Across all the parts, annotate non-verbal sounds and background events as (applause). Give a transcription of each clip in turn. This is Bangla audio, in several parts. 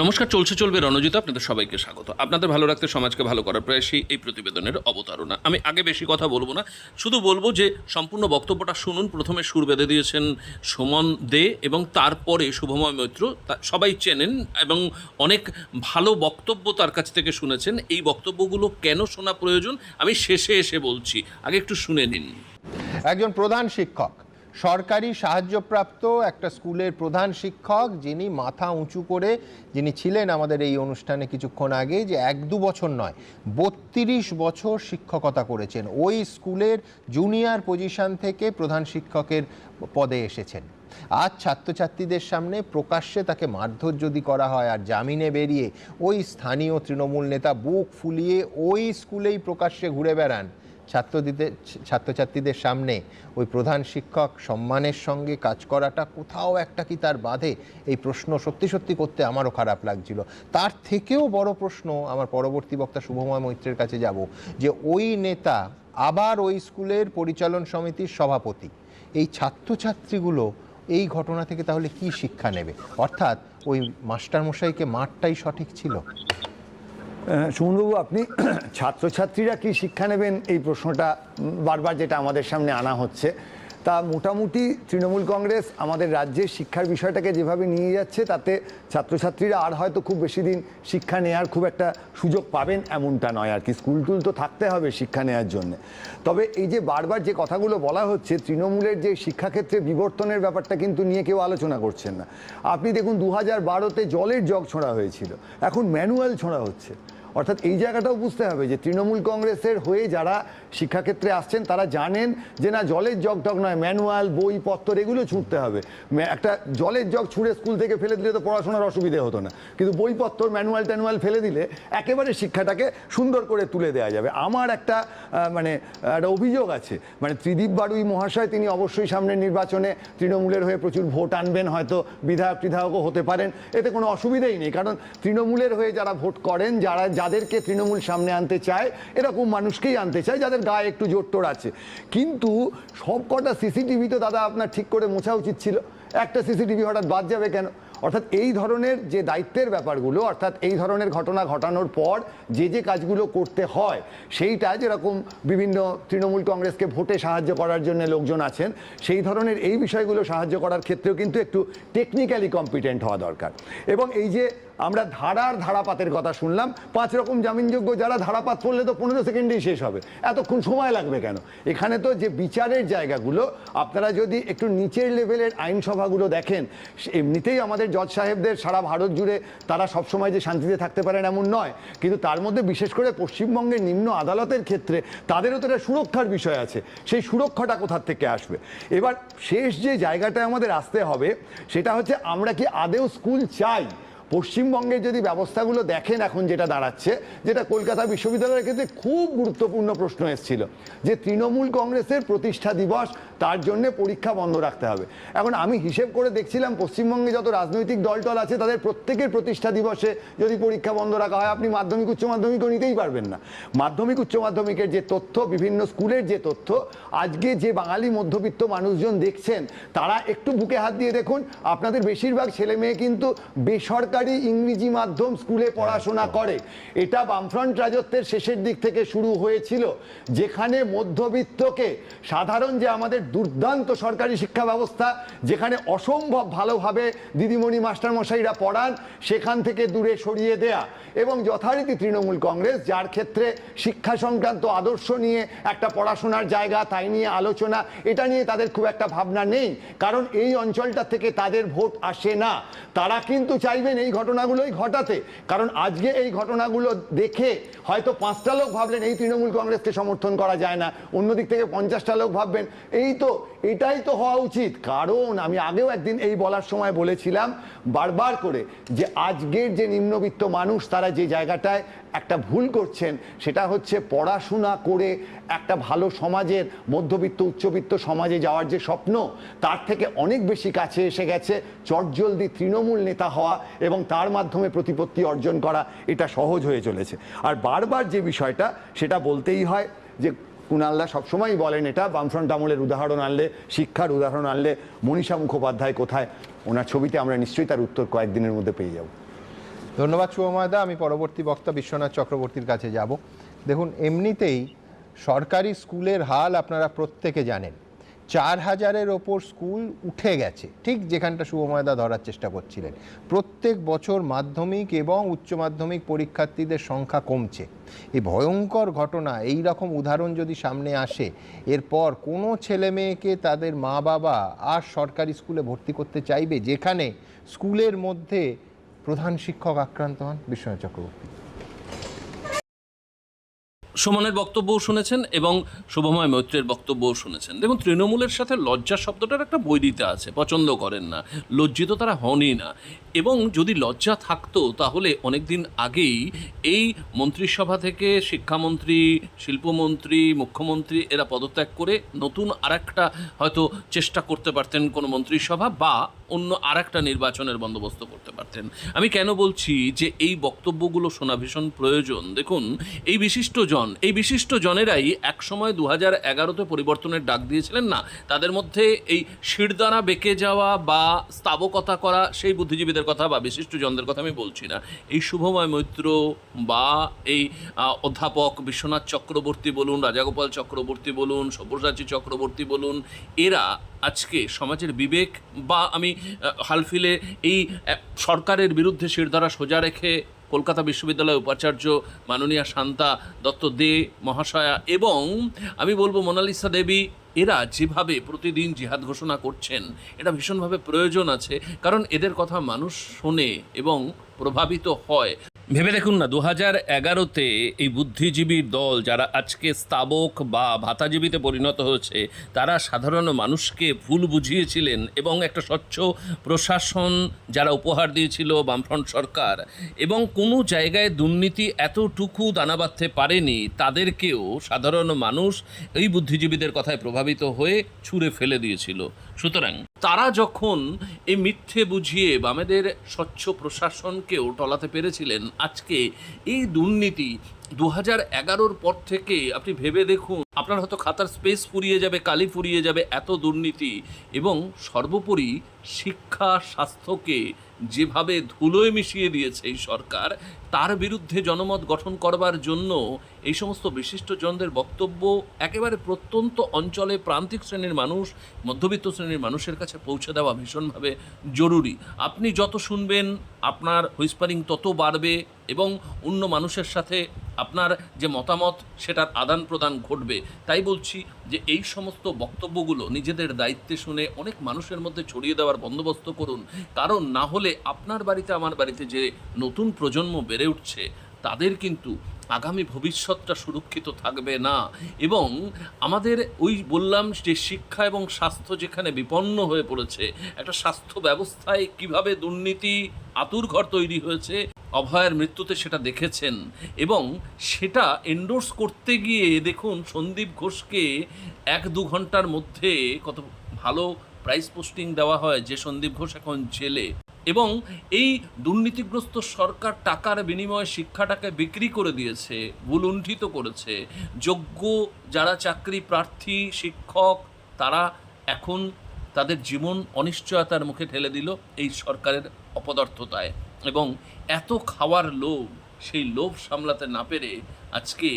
নমস্কার, চলছে, চলবে রণজিৎ, আপনাদের সবাইকে স্বাগত। আপনাদের ভালো রাখতে সমাজকে ভালো করার প্রয়াসই এই প্রতিবেদনের অবতারণা। আমি আগে বেশি কথা বলব না, শুধু বলব যে সম্পূর্ণ বক্তব্যটা শুনুন, প্রথমে সুর বেঁধে দিয়েছেন সুমন দে এবং তারপরে শুভময় মৈত্র সবাই চেনেন এবং অনেক ভালো বক্তব্য তার কাছ থেকে শুনেছেন। এই বক্তব্যগুলো কেন শোনা প্রয়োজন? আমি শেষে এসে বলছি, আগে একটু শুনে নিন। একজন প্রধান শিক্ষক সরকারি সাহায্যপ্রাপ্ত একটা স্কুলের প্রধান শিক্ষক, যিনি মাথা উঁচু করে, যিনি ছিলেন আমাদের এই অনুষ্ঠানে কিছুক্ষণ আগে, যে এক দু বছর নয়, বত্রিশ বছর শিক্ষকতা করেছেন। ওই স্কুলের জুনিয়র পজিশন থেকে প্রধান শিক্ষকের পদে এসেছেন। আজ ছাত্রছাত্রীদের সামনে প্রকাশ্যে তাকে মারধর যদি করা হয় আর জামিনে বেরিয়ে ওই স্থানীয় তৃণমূল নেতা বুক ফুলিয়ে ওই স্কুলেই প্রকাশ্যে ঘুরে বেড়ান ছাত্রদের ছাত্রছাত্রীদের সামনে ওই প্রধান শিক্ষক সম্মানের সঙ্গে কাজ করাটা কোথাও একটা কি তার বাধে? এই প্রশ্ন সত্যি সত্যি করতে আমারও খারাপ লাগছিল। তার থেকেও বড় প্রশ্ন আমার পরবর্তী বক্তা শুভময় মৈত্রের কাছে যাব, যে ওই নেতা আবার ওই স্কুলের পরিচালন সমিতির সভাপতি। এই ছাত্রছাত্রীগুলো এই ঘটনা থেকে তাহলে কি শিক্ষা নেবে? অর্থাৎ ওই মাস্টারমশাইকে মারটাই সঠিক ছিল? সুমনবাবু আপনি (clears throat) ছাত্রছাত্রীরা কি শিক্ষা নেবেন? এই প্রশ্নটা বারবার যেটা আমাদের সামনে আনা হচ্ছে। তা মোটামুটি তৃণমূল কংগ্রেস আমাদের রাজ্যের শিক্ষার বিষয়টাকে যেভাবে নিয়ে যাচ্ছে, তাতে ছাত্রছাত্রীরা আর হয়তো খুব বেশি দিন শিক্ষা নেওয়ার খুব একটা সুযোগ পাবেন এমনটা নয় আর কি। স্কুল টুল তো থাকতে হবে শিক্ষা নেওয়ার জন্য। তবে এই যে বারবার যে কথাগুলো বলা হচ্ছে, তৃণমূলের যে শিক্ষাক্ষেত্রে বিবর্তনের ব্যাপারটা কিন্তু নিয়ে কেউ আলোচনা করছেন না। আপনি দেখুন দু হাজার বারোতে জলের জগ ছোঁড়া হয়েছিল, এখন ম্যানুয়াল ছোঁড়া হচ্ছে। অর্থাৎ এই জায়গাটাও বুঝতে হবে যে তৃণমূল কংগ্রেসের হয়ে যারা শিক্ষাক্ষেত্রে আসছেন, তারা জানেন যে না, জলের জগ টগ নয়, ম্যানুয়াল, বই, পত্তর, এগুলো ছুটতে হবে। একটা জলের জগ ছুঁড়ে স্কুল থেকে ফেলে দিলে তো পড়াশোনার অসুবিধে হতো না। কিন্তু বইপত্তর ম্যানুয়াল, ট্যানুয়াল ফেলে দিলে একেবারে শিক্ষাটাকে সুন্দর করে তুলে দেওয়া যাবে। আমার একটা মানে একটা অভিযোগ আছে। মানে ত্রিদীপ বাড়ুই মহাশয়, তিনি অবশ্যই সামনের নির্বাচনে তৃণমূলের হয়ে প্রচুর ভোট আনবেন, হয়তো বিধায়ক টিধায়কও হতে পারেন। এতে কোনো অসুবিধেই নেই। কারণ তৃণমূলের হয়ে যারা ভোট করেন, যারা যাদেরকে তৃণমূল সামনে আনতে চায়, এরকম মানুষকেই আনতে চায়, যাদের গায়ে একটু জোর আছে। কিন্তু সব কটা সিসিটিভি তো দাদা আপনার ঠিক করে মোছা উচিত ছিল। একটা সিসিটিভি হঠাৎ বাদ যাবে কেন? অর্থাৎ এই ধরনের যে দায়িত্বের ব্যাপারগুলো, অর্থাৎ এই ধরনের ঘটনা ঘটানোর পর যে যে কাজগুলো করতে হয়, সেইটা যেরকম বিভিন্ন তৃণমূল কংগ্রেসকে ভোটে সাহায্য করার জন্য লোকজন আছেন, সেই ধরনের এই বিষয়গুলো সাহায্য করার ক্ষেত্রেও কিন্তু একটু টেকনিক্যালি কম্পিটেন্ট হওয়া দরকার। এবং এই যে আমরা ধারার ধারাপাতের কথা শুনলাম। পাঁচ রকম জামিনযোগ্য যারা ধারাপাত করলে তো পনেরো সেকেন্ডেই শেষ হবে। এতক্ষণ সময় লাগবে কেন? এখানে তো যে বিচারের জায়গাগুলো, আপনারা যদি একটু নিচের লেভেলের আইনসভাগুলো দেখেন এমনিতেই আমাদের জজ সাহেবদের সারা ভারত জুড়ে তারা সবসময় যে শান্তিতে থাকতে পারেন এমন নয়। কিন্তু তার মধ্যে বিশেষ করে পশ্চিমবঙ্গের নিম্ন আদালতের ক্ষেত্রে তাদেরও তো একটা সুরক্ষার বিষয় আছে। সেই সুরক্ষাটা কোথার থেকে আসবে? এবার শেষ যে জায়গাটায় আমাদের আসতে হবে, সেটা হচ্ছে আমরা কি আদেও স্কুল চাই? পশ্চিমবঙ্গের যদি ব্যবস্থাগুলো দেখেন এখন যেটা দাঁড়াচ্ছে, যেটা কলকাতা বিশ্ববিদ্যালয়ের ক্ষেত্রে খুব গুরুত্বপূর্ণ প্রশ্ন এসেছিল, যে তৃণমূল কংগ্রেসের প্রতিষ্ঠা দিবস, তার জন্য পরীক্ষা বন্ধ রাখতে হবে। এখন আমি হিসেব করে দেখছিলাম, পশ্চিমবঙ্গে যত রাজনৈতিক দলটল আছে, তাদের প্রত্যেকের প্রতিষ্ঠা দিবসে যদি পরীক্ষা বন্ধ রাখা হয়, আপনি মাধ্যমিক, উচ্চ মাধ্যমিকও নিতেই পারবেন না। মাধ্যমিক, উচ্চ মাধ্যমিকের যে তথ্য, বিভিন্ন স্কুলের যে তথ্য, আজকে যে বাঙালি মধ্যবিত্ত মানুষজন দেখছেন, তারা একটু বুকে হাত দিয়ে দেখুন, আপনাদের বেশিরভাগ ছেলে মেয়ে কিন্তু বেসরকারি ইংরেজি মাধ্যম স্কুলে পড়াশোনা করে। এটা বামফ্রন্ট রাজত্বের শেষের দিক থেকে শুরু হয়েছিল যেখানে মধ্যবিত্তকে সাধারণ যে আমাদের দুর্দান্ত সরকারি শিক্ষা ব্যবস্থা যেখানে অসম্ভব ভালোভাবে দিদিমণি মাস্টারমশাইরা পড়ান সেখান থেকে দূরে সরিয়ে দেয়া এবং যথারীতি তৃণমূল কংগ্রেস যার ক্ষেত্রে শিক্ষা সংক্রান্ত আদর্শ নিয়ে একটা পড়াশোনার জায়গা তাই নিয়ে আলোচনা এটা নিয়ে তাদের খুব একটা ভাবনা নেই। কারণ এই অঞ্চলটা থেকে তাদের ভোট আসে না। তারা কিন্তু চাইবেন এই ঘটনাগুলোই ঘটাতে। কারণ আজকে এই ঘটনাগুলো দেখে হয়তো পাঁচটা লোক ভাবলেন, এই তৃণমূল কংগ্রেসকে সমর্থন করা যায় না। অন্যদিক থেকে পঞ্চাশটা লোক ভাববেন, এই তো, এটাই তো হওয়া উচিত। কারণ আমি আগেও একদিন এই বলার সময় বলেছিলাম বারবার করে যে আজকের যে নিম্নবিত্ত মানুষ, তারা যে জায়গাটায় একটা ভুল করছেন, সেটা হচ্ছে পড়াশোনা করে একটা ভালো সমাজের, মধ্যবিত্ত, উচ্চবিত্ত সমাজে যাওয়ার যে স্বপ্ন, তার থেকে অনেক বেশি কাছে এসে গেছে চটজলদি তৃণমূল নেতা হওয়া এবং তার মাধ্যমে প্রতিপত্তি অর্জন করা এটা সহজ হয়ে চলেছে। আর বারবার যে বিষয়টা, সেটা বলতেই হয় যে কুণালদা সবসময়ই বলেন এটা, বামফ্রন্ট আমলের উদাহরণ আনলে, শিক্ষার উদাহরণ আনলে মনীষা মুখোপাধ্যায় কোথায়? ওনার ছবিতে আমরা নিশ্চয়ই তার উত্তর কয়েকদিনের মধ্যে পেয়ে যাব। ধন্যবাদ শুভময়দা আমি পরবর্তী বক্তা বিশ্বনাথ চক্রবর্তীর কাছে যাব। দেখুন, এমনিতেই সরকারি স্কুলের হাল আপনারা প্রত্যেকে জানেন। চার হাজারের ওপর স্কুল উঠে গেছে, ঠিক যেখানটা শুভময়দা ধরার চেষ্টা করছিলেন। প্রত্যেক বছর মাধ্যমিক এবং উচ্চ মাধ্যমিক পরীক্ষার্থীদের সংখ্যা কমছে। এই ভয়ঙ্কর ঘটনা, এই রকম উদাহরণ যদি সামনে আসে, এরপর কোনো ছেলে মেয়েকে তাদের মা বাবা আর সরকারি স্কুলে ভর্তি করতে চাইবে, যেখানে স্কুলের মধ্যে প্রধান শিক্ষক আক্রান্ত হন বিশ্বনাথ চক্রবর্তী। সুমনের বক্তব্যও শুনেছেন এবং শুভময় মৈত্রের বক্তব্যও শুনেছেন। দেখুন, তৃণমূলের সাথে লজ্জা শব্দটার একটা বৈরিতা আছে, পছন্দ করেন না, লজ্জিত তারা হনই না। এবং যদি লজ্জা থাকতো, তাহলে অনেক দিন আগেই এই মন্ত্রিসভা থেকে শিক্ষামন্ত্রী, শিল্পমন্ত্রী, মুখ্যমন্ত্রী, এরা পদত্যাগ করে নতুন আরেকটা হয়তো চেষ্টা করতে পারতেন কোনো মন্ত্রিসভা বা অন্য আরেকটা নির্বাচনের বন্দোবস্ত করতে পারতেন। আমি কেন বলছি যে এই বক্তব্যগুলো শোনা ভীষণ প্রয়োজন? দেখুন, এই বিশিষ্ট জন এই বিশিষ্ট জনেরাই একসময় দু হাজার এগারোতে পরিবর্তনের ডাক দিয়েছিলেন না? তাদের মধ্যে এই শিরদানা বেঁকে যাওয়া বা স্তাবকতা করা সেই বুদ্ধিজীবীদের কথা বা বিশিষ্ট জনদের কথা আমি বলছি না। এই শুভময় মৈত্র বা এই অধ্যাপক বিশ্বনাথ চক্রবর্তী বলুন, রাজাগোপাল চক্রবর্তী বলুন, সব্যসাচী চক্রবর্তী বলুন, এরা আজকে সমাজের বিবেক বা আমি হালফিলে এই সরকারের বিরুদ্ধে শিরধারা সোজা রেখে কলকাতা বিশ্ববিদ্যালয়ের উপাচার্য মাননীয়া শান্তা দত্ত দে মহাশয়া এবং আমি বলব মোনালিসা দেবী, এরা যেভাবে প্রতিদিন জিহাদ ঘোষণা করছেন, এটা ভীষণভাবে প্রয়োজন আছে, কারণ এদের কথা মানুষ শোনে এবং প্রভাবিত হয়। ভেবে দেখুন না দু হাজার এগারোতে এই বুদ্ধিজীবীর দল যারা আজকে স্তাবক বা ভাতাজীবীতে পরিণত হয়েছে, তারা সাধারণ মানুষকে ভুল বুঝিয়েছিলেন এবং একটা স্বচ্ছ প্রশাসন যারা উপহার দিয়েছিল বামফ্রন্ট সরকার এবং কোনো জায়গায় দুর্নীতি এতটুকু দানা বাঁধতে পারেনি, তাদেরকেও সাধারণ মানুষ এই বুদ্ধিজীবীদের কথায় প্রভাবিত হয়ে ছুঁড়ে ফেলে দিয়েছিল। সুতরাং তারা যখন এই মিথ্যে বুঝিয়ে বামেদের স্বচ্ছ প্রশাসনকেও টলাতে পেরেছিলেন, আজকে এই দুর্নীতি দু হাজার এগারোর পর থেকে আপনি ভেবে দেখুন, আপনার হয়তো খাতার স্পেস ফুরিয়ে যাবে, কালি ফুরিয়ে যাবে এত দুর্নীতি এবং সর্বোপরি শিক্ষা স্বাস্থ্যকে যেভাবে ধুলোয় মিশিয়ে দিয়েছে এই সরকার, তার বিরুদ্ধে জনমত গঠন করবার জন্য এই সমস্ত বিশিষ্টজনদের বক্তব্য একেবারে প্রত্যন্ত অঞ্চলে প্রান্তিক শ্রেণির মানুষ, মধ্যবিত্ত শ্রেণির মানুষের কাছে পৌঁছে দেওয়া ভীষণভাবে জরুরি। আপনি যত শুনবেন, আপনার হুইসপারিং তত বাড়বে এবং অন্য মানুষের সাথে আপনার যে মতামত, সেটার আদান প্রদান ঘটবে। তাই বলছি যে, এই সমস্ত বক্তব্যগুলো নিজেদের দায়িত্বে শুনে অনেক মানুষের মধ্যে ছড়িয়ে দেওয়ার বন্দোবস্ত করুন। কারণ না হলে আপনার বাড়িতে, আমার বাড়িতে যে নতুন প্রজন্ম বেড়ে উঠছে, তাদের কিন্তু আগামী ভবিষ্যৎটা সুরক্ষিত থাকবে না। এবং আমাদের ওই বললাম যে, শিক্ষা এবং স্বাস্থ্য যেখানে বিপন্ন হয়ে পড়েছে, একটা স্বাস্থ্য ব্যবস্থায় কীভাবে দুর্নীতি আতুরঘর তৈরি হয়েছে অভয়ের মৃত্যুতে সেটা দেখেছেন এবং সেটা এন্ডোর্স করতে গিয়ে দেখুন সন্দীপ ঘোষকে এক দু ঘণ্টার মধ্যে কত ভালো প্রাইস পোস্টিং দেওয়া হয় যে সন্দীপ ঘোষ এখন জেলে এবং এই দুর্নীতিগ্রস্ত সরকার টাকার বিনিময়ে শিক্ষাটাকে বিক্রি করে দিয়েছে, ভুলুণ্ঠিত করেছে। যোগ্য যারা চাকরি প্রার্থী, শিক্ষক, তারা এখন তাদের জীবন অনিশ্চয়তার মুখে ঠেলে দিল এই সরকারের অপদার্থতায়। এবং এত খাওয়ার লোভ, সেই লোভ সামলাতে না পেরে আজকে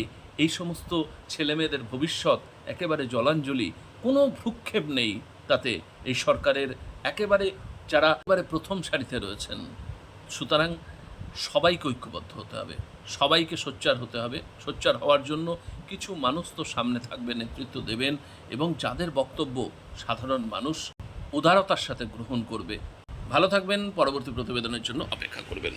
এই সমস্ত ছেলেমেয়েদের ভবিষ্যৎ একেবারে জলাঞ্জলি, কোনো ভ্রুক্ষেপ নেই তাতে এই সরকারের একেবারে, যারা একেবারে প্রথম সারিতে রয়েছেন। সুতরাং সবাইকে ঐক্যবদ্ধ হতে হবে, সবাইকে সোচ্চার হতে হবে, সোচ্চার হওয়ার জন্য কিছু মানুষ তো সামনে থাকবে, নেতৃত্ব দেবেন এবং যাদের বক্তব্য সাধারণ মানুষ উদারতার সাথে গ্রহণ করবে ভালো থাকবেন পরবর্তী প্রতিবেদনের জন্য অপেক্ষা করবেন।